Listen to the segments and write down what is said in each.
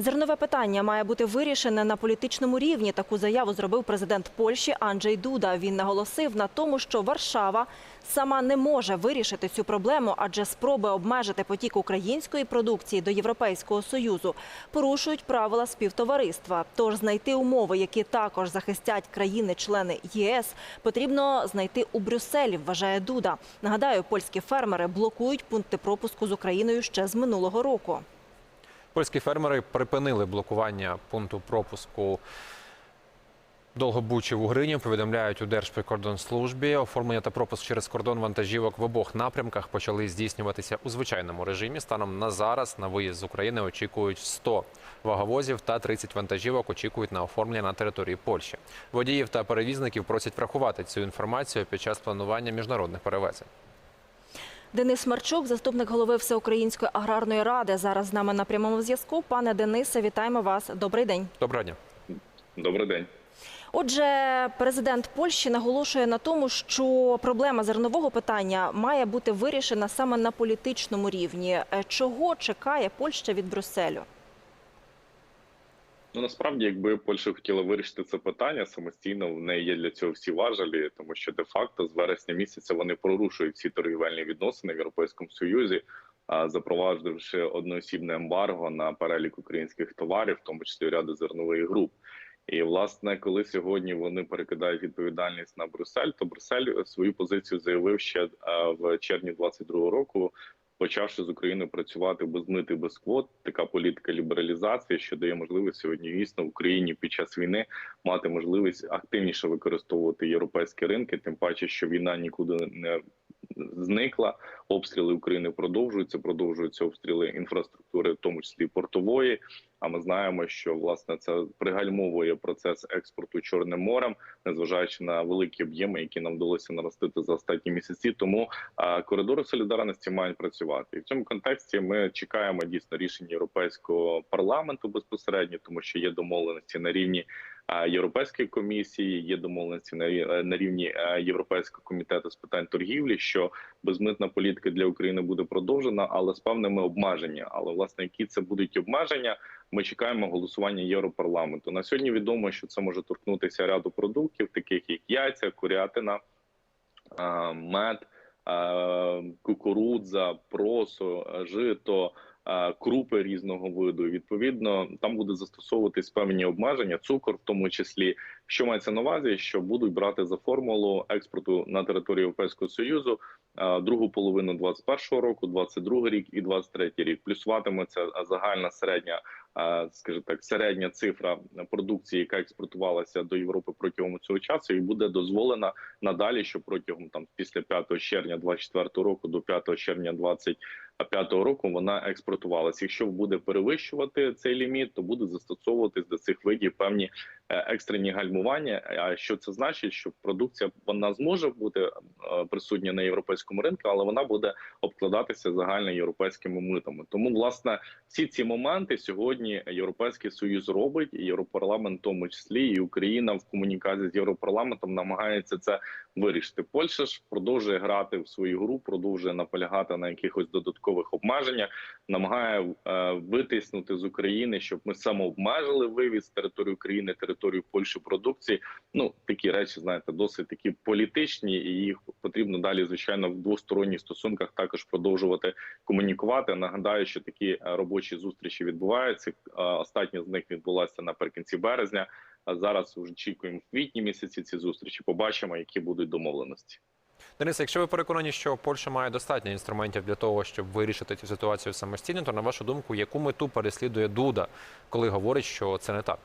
Зернове питання має бути вирішене на політичному рівні. Таку заяву зробив президент Польщі Анджей Дуда. Він наголосив на тому, що Варшава сама не може вирішити цю проблему, адже спроби обмежити потік української продукції до Європейського союзу порушують правила співтовариства. Тож знайти умови, які також захистять країни-члени ЄС, потрібно знайти у Брюсселі. Вважає Дуда. Нагадаю, польські фермери блокують пункти пропуску з Україною ще з минулого року. Польські фермери припинили блокування пункту пропуску Довгобучі в Угрині. Повідомляють у Держприкордонслужбі. Оформлення та пропуск через кордон вантажівок в обох напрямках почали здійснюватися у звичайному режимі. Станом на зараз на виїзд з України очікують 100 ваговозів та 30 вантажівок очікують на оформлення на території Польщі. Водіїв та перевізників просять врахувати цю інформацію під час планування міжнародних перевезень. Денис Марчук, заступник голови Всеукраїнської аграрної ради, зараз з нами на прямому зв'язку. Пане Денисе, вітаємо вас. Добрий день. Доброго дня. Добрий день. Отже, президент Польщі наголошує на тому, що проблема зернового питання має бути вирішена саме на політичному рівні. Е, Чого чекає Польща від Брюсселю? Ну насправді, якби Польща хотіла вирішити це питання самостійно, в неї є для цього всі важелі, тому що де-факто з вересня місяця вони порушують всі торгівельні відносини в Європейському Союзі, а, запроваджувавши одноосібне ембарго на перелік українських товарів, в тому числі ряду зернових груп. І власне, коли сьогодні вони перекидають відповідальність на Брюссель, то Брюссель свою позицію заявив ще в червні 22-го року, почавши з Україною працювати без мити, без квот. Така політика лібералізації, що дає можливість сьогодні дійсно Україні під час війни мати можливість активніше використовувати європейські ринки, тим паче, що війна нікуди не зникла. Обстріли України продовжуються, продовжуються обстріли інфраструктури, в тому числі портової. А ми знаємо, що власне це пригальмовує процес експорту Чорним морем, незважаючи на великі об'єми, які нам вдалося наростити за останні місяці. Тому коридори солідарності мають працювати. І в цьому контексті ми чекаємо дійсно рішення європейського парламенту безпосередньо, тому що є домовленості на рівні Європейської комісії, є домовленості на, рівні Європейського комітету з питань торгівлі, що безмитна політика для України буде продовжена, але з певними обмеженнями. Але власне які це будуть обмеження? Ми чекаємо голосування Європарламенту. На сьогодні відомо, що це може торкнутися ряду продуктів, таких як яйця, курятина, мед, кукурудза, просо, жито. А, Крупи різного виду відповідно там буде застосовуватись певні обмеження, цукор, в тому числі, що мається на увазі, що будуть брати за формулу експорту на територію Європейського союзу другу половину 21-го року, 22 рік і 23 рік. Плюсуватиметься загальна середня скажімо так, середня цифра продукції, яка експортувалася до Європи протягом цього часу, і буде дозволена надалі, що протягом там після 5 червня 24 року до 5 червня 25 року вона експортувалася. Якщо буде перевищувати цей ліміт, то буде застосовуватись до цих видів певні е, екстрені гальмування. А що це значить? Що продукція вона зможе бути е, присутня на європейському ринку, але вона буде обкладатися загальноєвропейськими митами. Тому власне всі ці моменти сьогодні Європейський Союз робить, Європарламент в тому числі, і Україна в комунікації з Європарламентом намагається це вирішити. Польща ж продовжує грати в свою гру, продовжує наполягати на якихось додаткових обмеженнях, намагає е, витиснути з України, щоб ми самообмежили вивіз території України, територію Польщі продукції. Ну такі речі, знаєте, досить такі політичні, і їх потрібно далі, звичайно, в двосторонніх стосунках також продовжувати комунікувати. Нагадаю, що такі е, робочі зустрічі відбуваються. Е, Остання з них відбулася наприкінці березня. А зараз очікуємо в квітні місяці ці зустрічі. Побачимо, які будуть домовленості. Денис, якщо ви переконані, що Польща має достатньо інструментів для того, щоб вирішити цю ситуацію самостійно, то на вашу думку, яку мету переслідує Дуда, коли говорить, що це не так?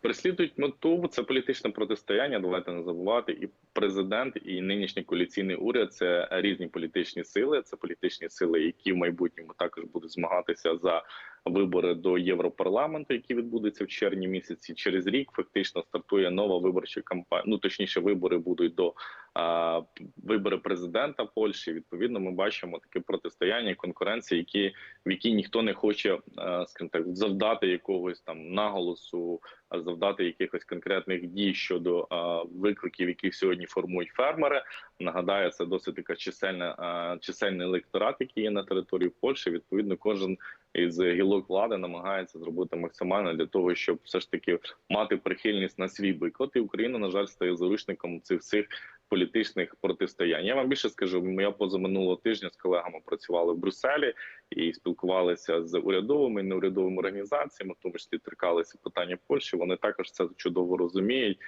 Переслідують мету це політичне протистояння. Давайте не забувати. І президент, і нинішній коаліційний уряд це різні політичні сили. Це політичні сили, які в майбутньому також будуть змагатися за вибори до Європарламенту, які відбудуться в червні місяці. Через рік фактично стартує нова виборча кампанія. Ну точніше, вибори будуть до а, вибори президента Польщі. Відповідно, ми бачимо таке протистояння, конкуренції, які в якій ніхто не хоче, скажімо так, завдати якогось там наголосу, завдати якихось конкретних дій щодо а, викликів, яких сьогодні формують фермери. Нагадаю, це досить така чисельна чисельний електорат, який є на території Польщі. Відповідно, кожен із гілок влади намагається зробити максимально для того, щоб все ж таки мати прихильність на свій бойкот. І Україна, на жаль, стає заручником цих всіх політичних протистоянь. Я вам більше скажу. Я позаминулого тижня з колегами працювали в Брюсселі і спілкувалися з урядовими і неурядовими організаціями, в тому числі торкалися питання Польщі. Вони також це чудово розуміють.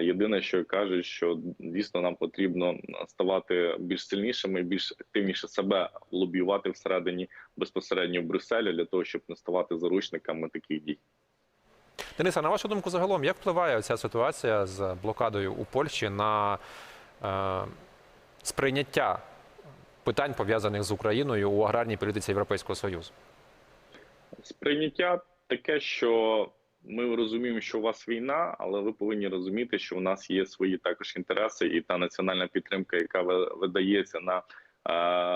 Єдине, що кажуть, що дійсно нам потрібно ставати більш сильнішими, більш активніше себе лобіювати всередині безпосередньо в Брюсселі для того, щоб не ставати заручниками таких дій. Дениса, на вашу думку, загалом, як впливає ця ситуація з блокадою у Польщі на е, сприйняття питань пов'язаних з Україною у аграрній політиці Європейського Союзу? Сприйняття таке, що ми розуміємо, що у вас війна, але ви повинні розуміти, що у нас є свої також інтереси, і та національна підтримка, яка ви- видається на е,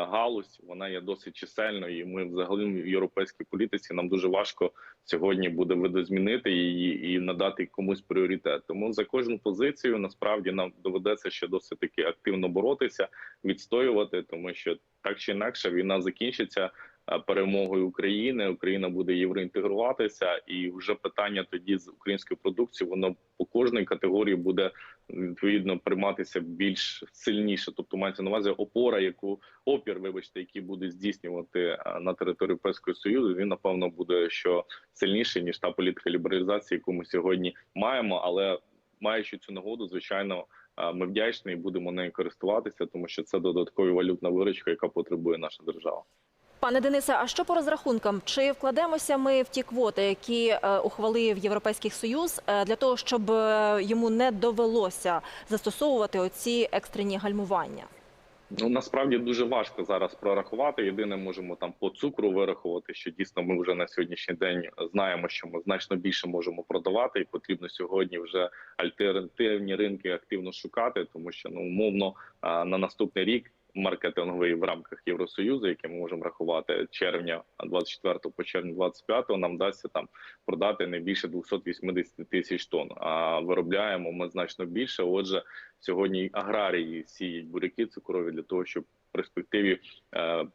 галузь, вона є досить чисельною. І ми взагалі в європейській політиці нам дуже важко сьогодні буде видозмінити її і надати комусь пріоритет. Тому за кожну позицію насправді нам доведеться ще досить таки активно боротися, відстоювати, тому що так чи інакше війна закінчиться перемогою України. Україна буде євроінтегруватися, і вже питання тоді з українською продукцією воно по кожній категорії буде відповідно прийматися більш сильніше. Тобто мається на увазі опора, яку опір, вибачте, який буде здійснювати е, на території Європейського союзу. Він напевно буде що сильніше ніж та політика лібералізації, яку ми сьогодні маємо, але маючи цю нагоду, звичайно. е, Ми вдячні і будемо нею користуватися, тому що це додаткова валютна виручка, яка потребує наша держава. Пане Денисе, а що по розрахункам? Чи вкладемося ми в ті квоти, які е, ухвалив Європейський Союз, е, для того, щоб е, йому не довелося застосовувати оці екстрені гальмування? Ну насправді дуже важко зараз прорахувати. Єдине, можемо там по цукру вирахувати, що дійсно ми вже на сьогоднішній день знаємо, що ми значно більше можемо продавати, і потрібно сьогодні вже альтернативні ринки активно шукати, тому що ну умовно на наступний рік. Маркетинговий в рамках Євросоюзу, який ми можемо рахувати червня 24 по червня 25 нам вдасться там продати не більше 280 тисяч тонн. А виробляємо ми значно більше. Отже, сьогодні аграрії сіють буряки цукрові для того, щоб в перспективі е,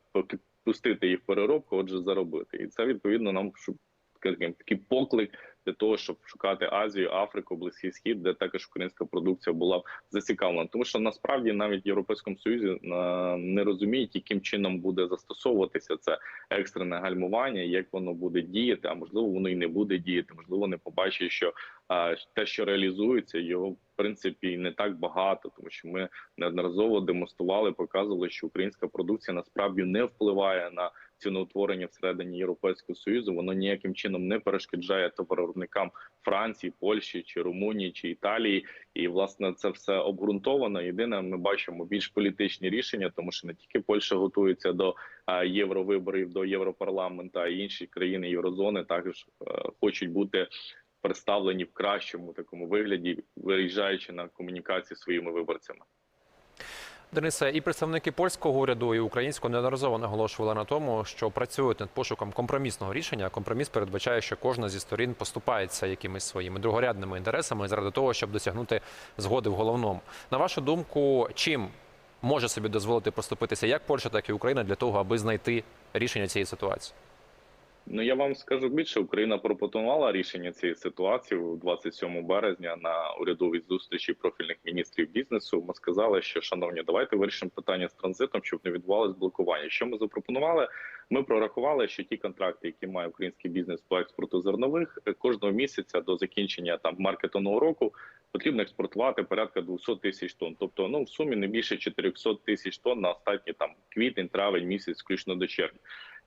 пустити їх переробку, отже, заробити. І це відповідно нам такий поклик для того, щоб шукати Азію, Африку, Близький Схід, де також українська продукція була б зацікавлена. Тому що насправді навіть в Європейському Союзі е, не розуміють, яким чином буде застосовуватися це екстрене гальмування, як воно буде діяти. А можливо, воно і не буде діяти. Можливо, не побачить, що те, що реалізується, його в принципі не так багато, тому що ми неодноразово демонстрували, показували, що українська продукція насправді не впливає на ціноутворення всередині Європейського союзу. Воно ніяким чином не перешкоджає товаровиробникам Франції, Польщі чи Румунії чи Італії. І власне це все обґрунтовано. Єдине, ми бачимо більш політичні рішення, тому що не тільки Польща готується до євровиборів, до Європарламента, а й інші країни Єврозони також е, хочуть бути представлені в кращому такому вигляді, виїжджаючи на комунікації зі своїми виборцями. Денисе, і представники польського уряду і українського неодноразово наголошували на тому, що працюють над пошуком компромісного рішення. Компроміс передбачає, що кожна зі сторін поступається якимись своїми другорядними інтересами заради того, щоб досягнути згоди в головному. На вашу думку, чим може собі дозволити поступитися як Польща, так і Україна для того, аби знайти рішення цієї ситуації? Ну я вам скажу більше. Україна пропонувала рішення цієї ситуації 27 березня на урядовій зустрічі профільних міністрів бізнесу. Ми сказали, що шановні, давайте вирішимо питання з транзитом, щоб не відбувалось блокування. Що ми запропонували? Ми прорахували, що ті контракти, які має український бізнес по експорту зернових, е, кожного місяця до закінчення там маркетного року потрібно експортувати порядка 200 тисяч тонн. Тобто, ну в сумі не більше 400 тисяч тонн на останні там квітень, травень місяць, включно до червня.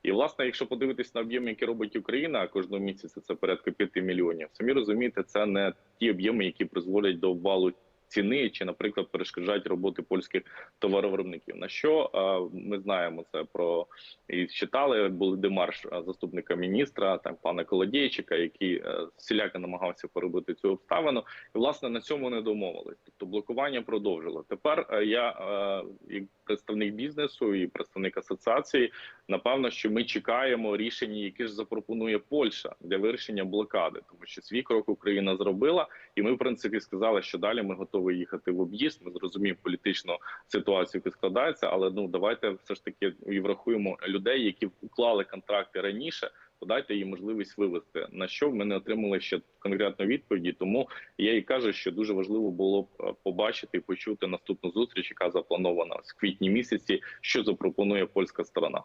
І власне, якщо подивитись на об'єми, які робить Україна кожного місяця, це порядка 5 мільйонів. Самі розумієте, це не ті об'єми, які призводять до обвалу ціни чи, наприклад, перешкоджають роботи польських товаровиробників. На що е, ми знаємо це про і читали, були демарш е, заступника міністра, там пана Колодєйчика, який е, всіляко намагався поробити цю обставину, і власне на цьому не домовились. Тобто блокування продовжило. Тепер е, я е, як представник бізнесу і представник асоціації. Напевно, що ми чекаємо рішення, яке ж запропонує Польща для вирішення блокади, тому що свій крок Україна зробила, і ми в принципі сказали, що далі ми готові готовий їхати в об'їзд. Ми зрозуміємо політичну ситуацію, яка складається, але ну давайте все ж таки і врахуємо людей, які уклали контракти раніше. Подайте їм можливість вивести на що ми не отримали ще конкретної відповіді. Тому я і кажу, що дуже важливо було б е, побачити і почути наступну зустріч, яка запланована в квітні місяці, що запропонує польська сторона.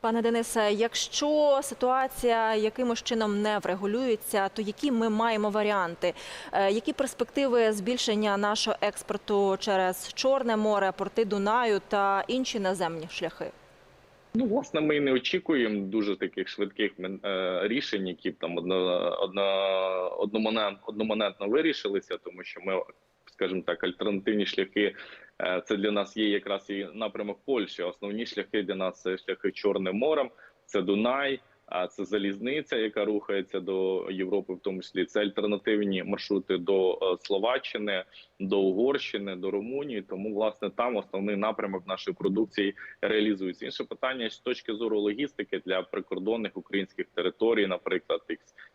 Пане Денисе, якщо ситуація якимось чином не врегулюється, то які ми маємо варіанти? Е, Які перспективи збільшення нашого експорту через Чорне море, порти Дунаю та інші наземні шляхи? Ну, власне, ми не очікуємо дуже таких швидких е, рішень, які б там одно, одно, одномомент, вирішилися, тому що ми, скажімо так, альтернативні шляхи. Е, Це для нас є якраз і напрямок Польщі. Основні шляхи для нас це шляхи Чорним морем, це Дунай, а це залізниця, яка рухається до Європи, в тому числі це альтернативні маршрути до е, Словаччини, до Угорщини, до Румунії. Тому власне там основний напрямок нашої продукції реалізується. Інше питання з точки зору логістики для прикордонних українських територій, наприклад,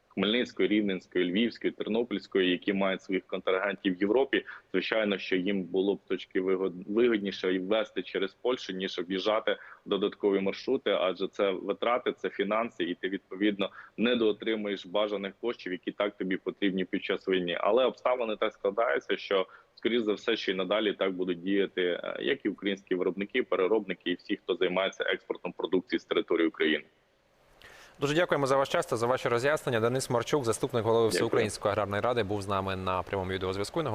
Хмельницької, Рівненської, Львівської, Тернопільської, які мають своїх контрагентів в Європі. Звичайно, що їм було б точки вигод- вигідніше ввести через Польщу, ніж об'їжджати додаткові маршрути, адже це витрати, це фінанси, і ти відповідно не доотримуєш бажаних коштів, які так тобі потрібні під час війни. Але обставини так складаються, що скоріш за все, ще й надалі так будуть діяти, е, як і українські виробники, переробники, і всі, хто займається експортом продукції з території України. Дуже дякуємо за ваш час та за ваші роз'яснення. Денис Марчук, заступник голови Дякую. Всеукраїнської аграрної ради, був з нами на прямому відеозв'язку.